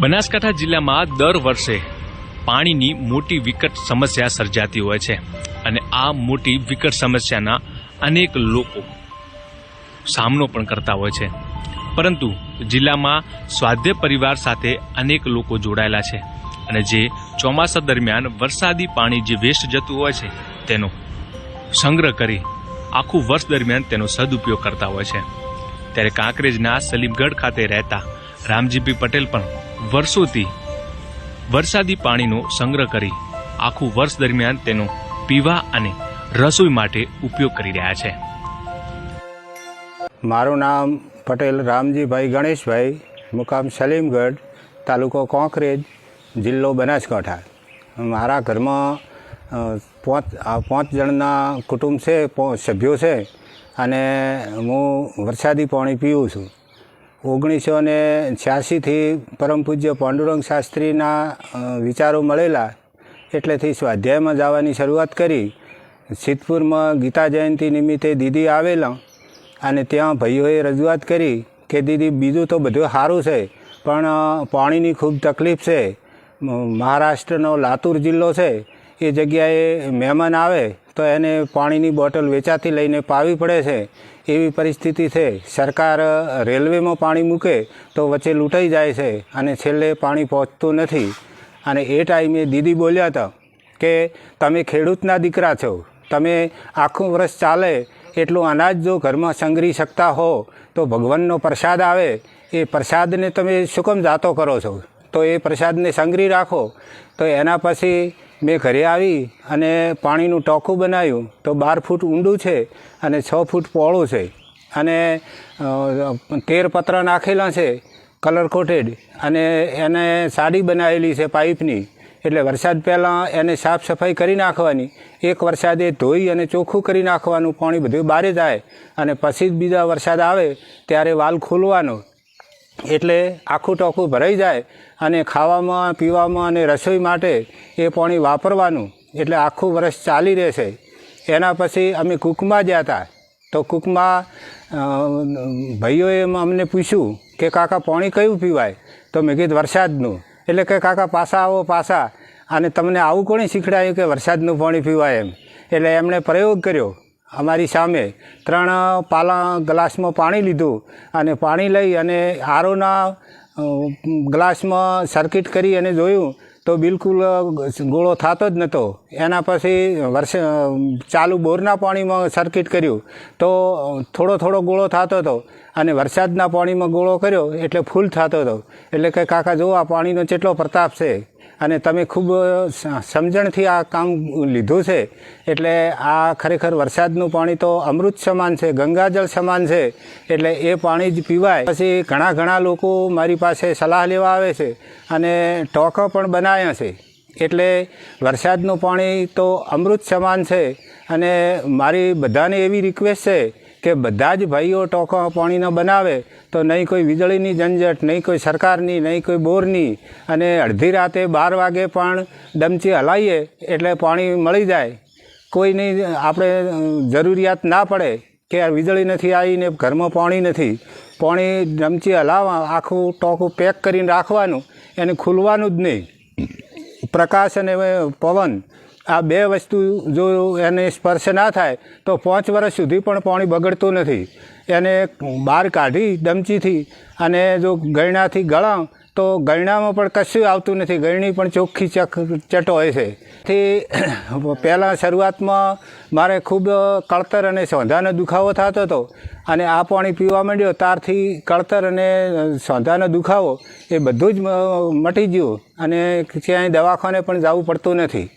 બનાસકાંઠા જિલ્લામાં દર વર્ષે પાણીની મોટી વિકટ સમસ્યા સર્જાતી હોય છે અને આ મોટી વિકટ સમસ્યાના અનેક લોકો સામનો પણ કરતા હોય છે. પરંતુ જિલ્લામાં સ્વાધ્ય પરિવાર સાથે અનેક લોકો જોડાયેલા છે અને જે ચોમાસા દરમિયાન વરસાદી પાણી જે વેસ્ટ જતું હોય છે તેનો સંગ્રહ કરી આખું વર્ષ દરમિયાન તેનો સદુપયોગ કરતા હોય છે. ત્યારે કાંકરેજના સલીમગઢ ખાતે રહેતા રામજીભાઈ પટેલ પણ વર્ષોથી વરસાદી પાણીનો સંગ્રહ કરી આખું વર્ષ દરમિયાન તેનો પીવા અને રસોઈ માટે ઉપયોગ કરી રહ્યા છે. મારું નામ પટેલ રામજીભાઈ ગણેશભાઈ. મુકામ સલીમગઢ, તાલુકો કોંકરેજ, જિલ્લો બનાસકાંઠા. મારા ઘરમાં પાંચ પાંચ જણના કુટુંબ છે સભ્યો છે અને હું વરસાદી પાણી પીવું છું. ઓગણીસો ને છ્યાસીથી પરમ પૂજ્ય પાંડુરંગ શાસ્ત્રીના વિચારો મળેલા એટલેથી સ્વાધ્યાયમાં જવાની શરૂઆત કરી. સિદ્ધપુરમાં ગીતા જયંતિ નિમિત્તે દીદી આવેલા અને ત્યાં ભાઈઓએ રજૂઆત કરી કે, દીદી, બીજું તો બધું સારું છે, પણ પાણીની ખૂબ તકલીફ છે. મહારાષ્ટ્રનો લાતુર જિલ્લો છે. એ જગ્યાએ મહેમાન આવે તો એને પાણીની બોટલ વેચાતી લઈને પાવી પડે છે. એવી પરિસ્થિતિ છે. સરકાર રેલવેમાં પાણી મૂકે તો વચ્ચે લૂંટાઈ જાય છે અને છેલ્લે પાણી પહોંચતું નથી. અને એ ટાઈમે દીદી બોલ્યા હતા કે, તમે ખેડૂતના દીકરા છો. તમે આખું વર્ષ ચાલે, એટલું અનાજ જો ઘરમાં સંગ્રહી શકતા હો, તો ભગવાનનો પ્રસાદ આવે. એ પ્રસાદને તમે શું કેમ જાતો કરો છો? તો એ પ્રસાદને સંગ્રહી રાખો. તો એના પછી મેં ઘરે આવી અને પાણીનું ટોકું બનાવ્યું તો બાર ફૂટ ઊંડું છે અને છ ફૂટ પહોળું છે. અને તેર પત્ર નાખેલા છે કલર કોટેડ અને એને સાડી બનાવેલી છે પાઇપની. એટલે વરસાદ પહેલાં એને સાફ સફાઈ કરી નાખવાની. એક વરસાદે ધોઈ અને ચોખ્ખું કરી નાખવાનું. પાણી બધું બહાર જાય. અને પછી જ બીજા વરસાદ આવે, ત્યારે વાલ ખોલવાનો. એટલે આખું ટોકું ભરાઈ જાય અને ખાવામાં, પીવામાં અને રસોઈ માટે એ પાણી વાપરવાનું એટલે આખું વર્ષ ચાલી રહેશે. એના પછી અમે કૂકમાં ગયા હતા તો કૂકમાં ભાઈઓએ અમને પૂછ્યું કે, કાકા, પાણી કયું પીવાય? તો મેં કીધું, વરસાદનું. એટલે કે, કાકા પાછા આવો પાછા અને તમને આવું કોણે શીખડાયું કે વરસાદનું પાણી પીવાય એમ? એટલે એમણે પ્રયોગ કર્યો. અમારી સામે ત્રણ પાલા ગ્લાસમાં પાણી લીધું અને પાણી લઈ અને આરોના ગ્લાસમાં સર્કિટ કરી અને જોયું તો બિલકુલ ગોળો થતો જ નહોતો એના પછી વર્ષે ચાલુ બોરના પાણીમાં સર્કિટ કર્યું તો થોડો થોડો ગોળો થતો હતો અને વરસાદના પાણીમાં ગોળો કર્યો એટલે ફૂલ થતો હતો. એટલે કે કાકા જો આ પાણીનો કેટલો પ્રતાપ છે. અને તમે ખૂબ સમજણથી આ કામ લીધું છે, એટલે આ ખરેખર વરસાદનું પાણી તો અમૃત સમાન છે, ગંગાજળ સમાન છે, એટલે એ પાણી જ પીવાય. પછી ઘણા ઘણા લોકો મારી પાસે સલાહ લેવા આવે છે અને ટોકો પણ બનાવ્યા છે. એટલે વરસાદનું પાણી તો અમૃત સમાન છે અને મારી બધાને એવી રિક્વેસ્ટ છે કે બધા જ ભાઈઓ ટોકો પાણીનો બનાવે, તો નહીં કોઈ વીજળીની ઝંઝટ, નહીં કોઈ સરકારની, નહીં કોઈ બોરની. અને અડધી રાતે બાર વાગે પણ ડમચી હલાવીએ એટલે પાણી મળી જાય. કોઈની આપણે જરૂરિયાત ના પડે કે વીજળી નથી આવીને ઘરમાં પાણી નથી. પાણી ડમચી હલાવવા, આખું ટોકું પેક કરીને રાખવાનું, એને ખુલવાનું જ નહીં. પ્રકાશ અને પવન આ બે વસ્તુ જો એને સ્પર્શ ના થાય, તો પાંચ વર્ષ સુધી પણ પાણી બગડતું નથી. એને બહાર કાઢી ડમચીથી અને જો ગયણાથી ગળા, તો ગયણામાં પણ કશું આવતું નથી. ગયણી પણ ચોખ્ખી ચક, ચટો હોય છે. થી પહેલાં શરૂઆતમાં મારે ખૂબ કળતર અને સોંધાનો દુખાવો થતો હતો અને આ પાણી પીવા માંડ્યો, ત્યારથી કળતર અને સોંધાનો દુખાવો એ બધું જ મટી ગયું અને ક્યાંય દવાખાને પણ જવું પડતું નથી.